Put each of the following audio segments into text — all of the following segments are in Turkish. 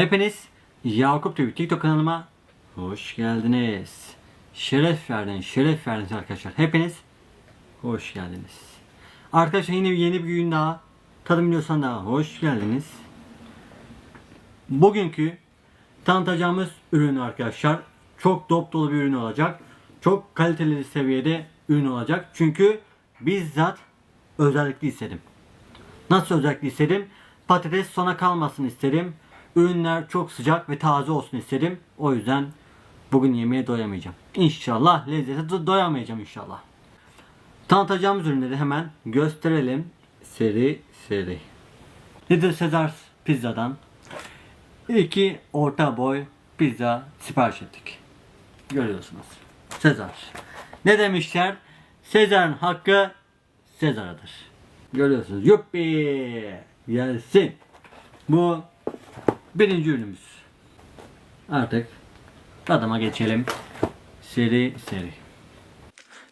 Hepiniz Yakup TV TikTok kanalıma hoş geldiniz. Şeref verdiniz, şeref verdiniz arkadaşlar. Hepiniz hoş geldiniz. Arkadaşlar yine yeni bir gün daha tadım videosuna daha hoş geldiniz. Bugünkü tanıtacağımız ürün arkadaşlar çok dop dolu bir ürün olacak. Çok kaliteli seviyede ürün olacak. Çünkü bizzat özellikle istedim. Nasıl özellikle istedim? Patates sona kalmasın istedim. Ürünler çok sıcak ve taze olsun istedim. O yüzden bugün yemeğe doyamayacağım. İnşallah lezzete do- doyamayacağım inşallah. Tanıtacağımız ürünleri hemen gösterelim. Seri seri. Little Caesars pizzadan iki orta boy pizza sipariş ettik. Görüyorsunuz. Sezar. Ne demişler? Sezar'ın hakkı Sezar'adır. Görüyorsunuz. Yuppi! Gelsin. Bu birinci ürünümüz. Artık tadıma geçelim. Seri seri.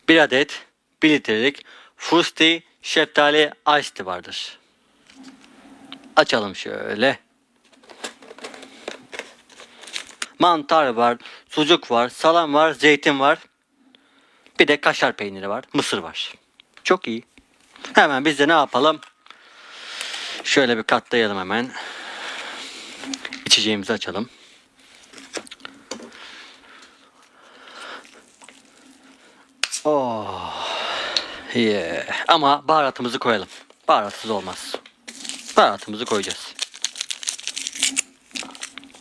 Bir adet 1 litrelik Fruity şeftali tea vardır. Açalım şöyle. Mantar var, sucuk var, salam var, zeytin var. Bir de kaşar peyniri var, mısır var. Çok iyi. Hemen biz de ne yapalım? Şöyle bir katlayalım hemen. İçeceğimizi açalım. Oh. Yeah. Ama baharatımızı koyalım. Baharatsız olmaz. Baharatımızı koyacağız.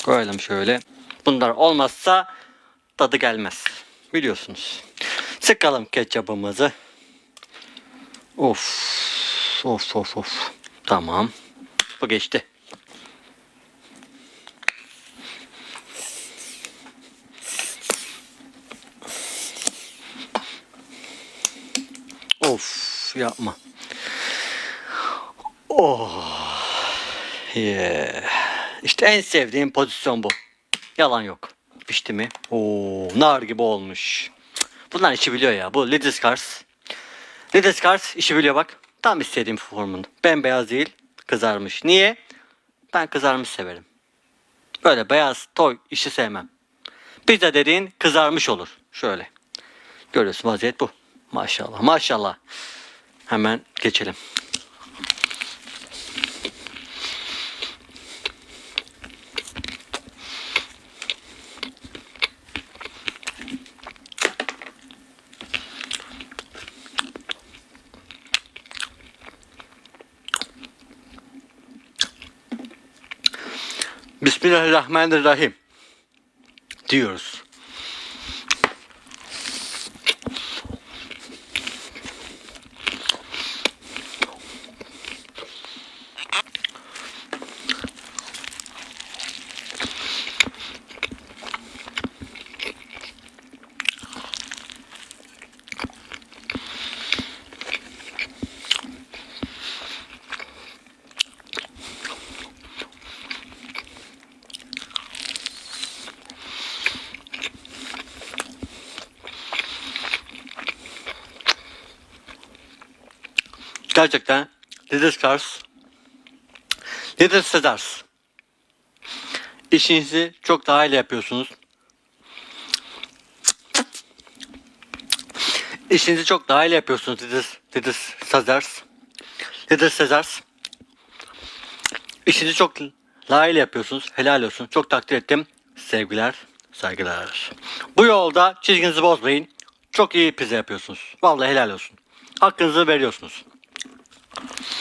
Koyalım şöyle. Bunlar olmazsa tadı gelmez. Biliyorsunuz. Sıkalım ketçapımızı. Of. Of of of. Tamam. Bu geçti. Yapma. Oh. Yeah. İşte en sevdiğim pozisyon bu. Yalan yok. Pişti mi? Oo, nar gibi olmuş. Bunlar işi biliyor ya. Bu Lidl Scars. Lidl Scars işi biliyor bak. Tam istediğim formun. Bembeyaz değil, kızarmış. Niye? Ben kızarmış severim. Böyle beyaz toy işi sevmem. Pizza dediğin kızarmış olur. Şöyle. Görüyorsun vaziyet bu. Maşallah maşallah. Hemen geçelim. Bismillahirrahmanirrahim diyoruz. Gerçekten Little Stars Little Stars İşinizi çok daha iyi yapıyorsunuz. İşinizi çok daha iyi yapıyorsunuz Little, Little Stars Little Stars İşinizi çok daha iyi yapıyorsunuz. Helal olsun. Çok takdir ettim. Sevgiler, saygılar. Bu yolda çizginizi bozmayın. Çok iyi pizza yapıyorsunuz. Vallahi helal olsun. Hakkınızı veriyorsunuz. Thank you.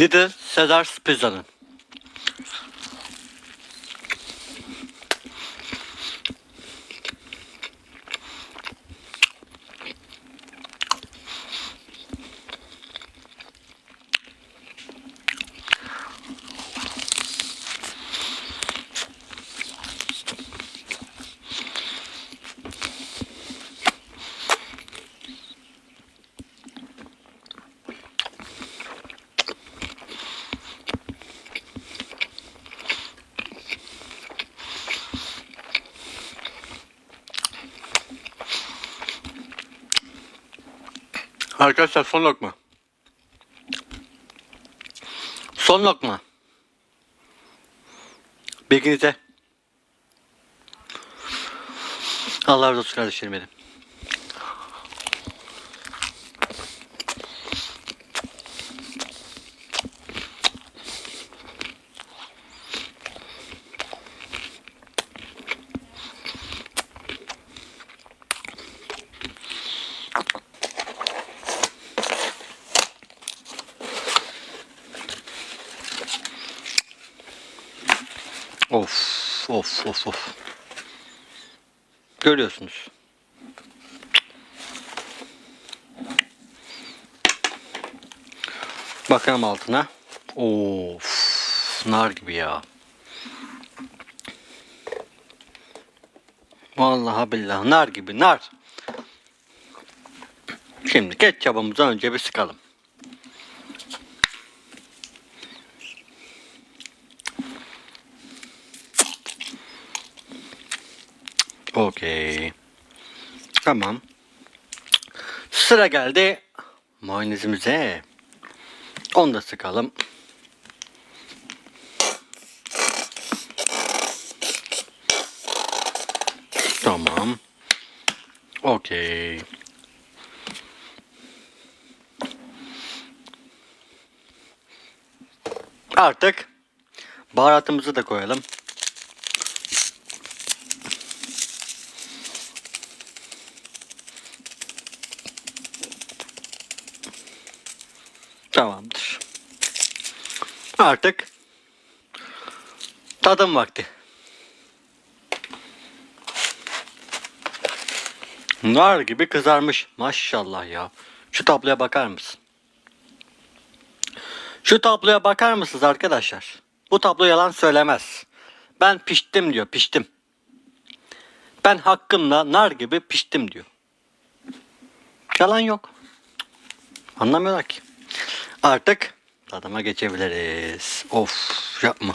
Little Caesars pizzanın. Arkadaşlar son lokma. Son lokma. Bilginize. Allah razı olsun kardeşlerim benim. Of of of of. Görüyorsunuz. Bakalım altına. Of nar gibi ya. Vallahi billahi nar gibi nar. Şimdi ketçabımızı önce bir sıkalım. Okey. Tamam. Sıra geldi mayonezimize. Onu da sıkalım. Tamam. Okey. Artık baharatımızı da koyalım. Tamamdır. Artık tadım vakti. Nar gibi kızarmış. Maşallah ya. Şu tabloya bakar mısın? Şu tabloya bakar mısınız arkadaşlar? Bu tablo yalan söylemez. Ben piştim diyor, piştim. Ben hakkımla nar gibi piştim diyor. Yalan yok. Anlamıyorlar ki. Artık tadıma geçebiliriz. Of yapma.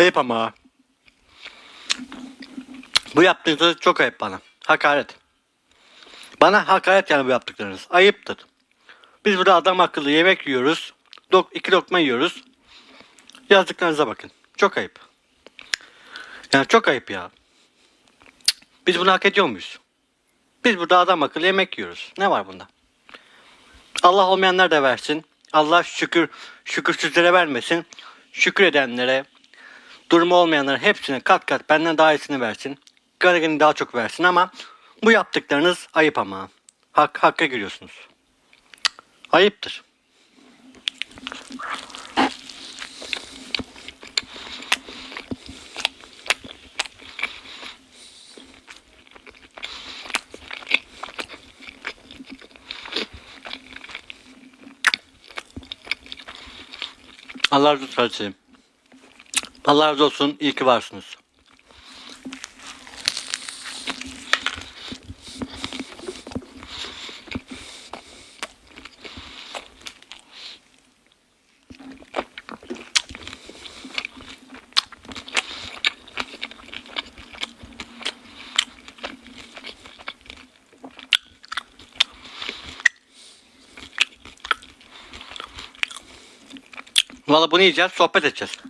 Ayıp ama. Bu yaptığınız çok ayıp bana. Hakaret. Bana hakaret yani bu yaptıklarınız. Ayıptır. Biz burada adam akıllı yemek yiyoruz. Dok iki lokma yiyoruz. Yazdıklarınıza bakın. Çok ayıp. Yani çok ayıp ya. Biz bunu hak ediyor muyuz? Biz burada adam akıllı yemek yiyoruz. Ne var bunda? Allah olmayanlar da versin. Allah şükür şükürsüzlere vermesin. Şükür edenlere, durumu olmayanlara hepsine kat kat benden daha iyisini versin. Garibini daha çok versin ama bu yaptıklarınız ayıp ama. Hak, hakka giriyorsunuz. Ayıptır. Allah razı olsun. Allah razı olsun. İyi ki varsınız. Valla bunu yiyeceğiz, sohbet edeceğiz.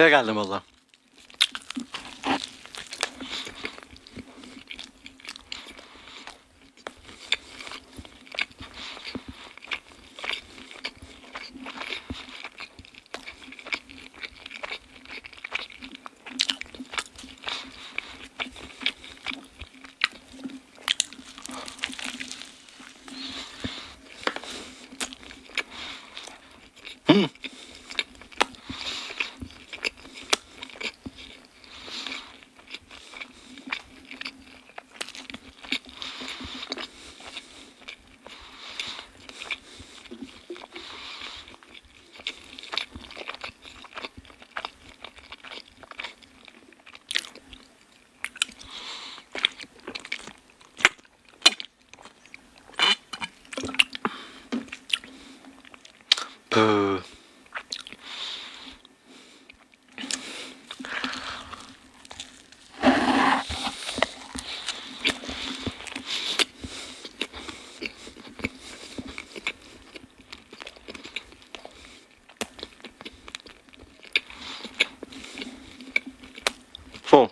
Eve geldim. Pıh. Son.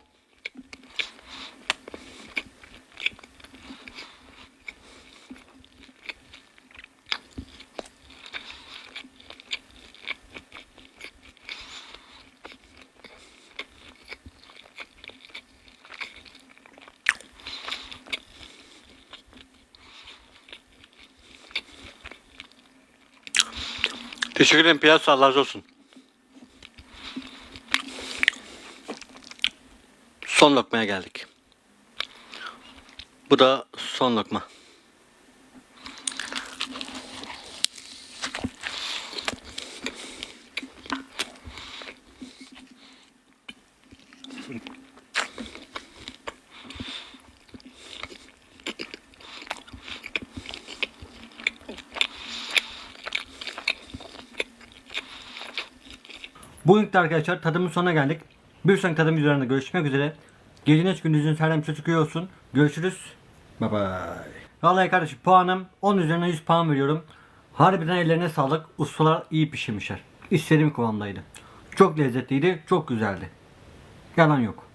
Teşekkür ederim Piyasa Allah razı olsun. Son lokmaya geldik. Bu da son lokma. Bugün de arkadaşlar tadımın sonuna geldik. Bir sonraki tadım üzerinde görüşmek üzere. Geceniz gündüzünüz her daim çıkıyor olsun. Görüşürüz. Bye bye. Vallahi kardeşim puanım 10 üzerinden 100 puan veriyorum. Harbiden ellerine sağlık. Ustalar iyi pişirmişler. İstediğim kıvamdaydı. Çok lezzetliydi. Çok güzeldi. Yalan yok.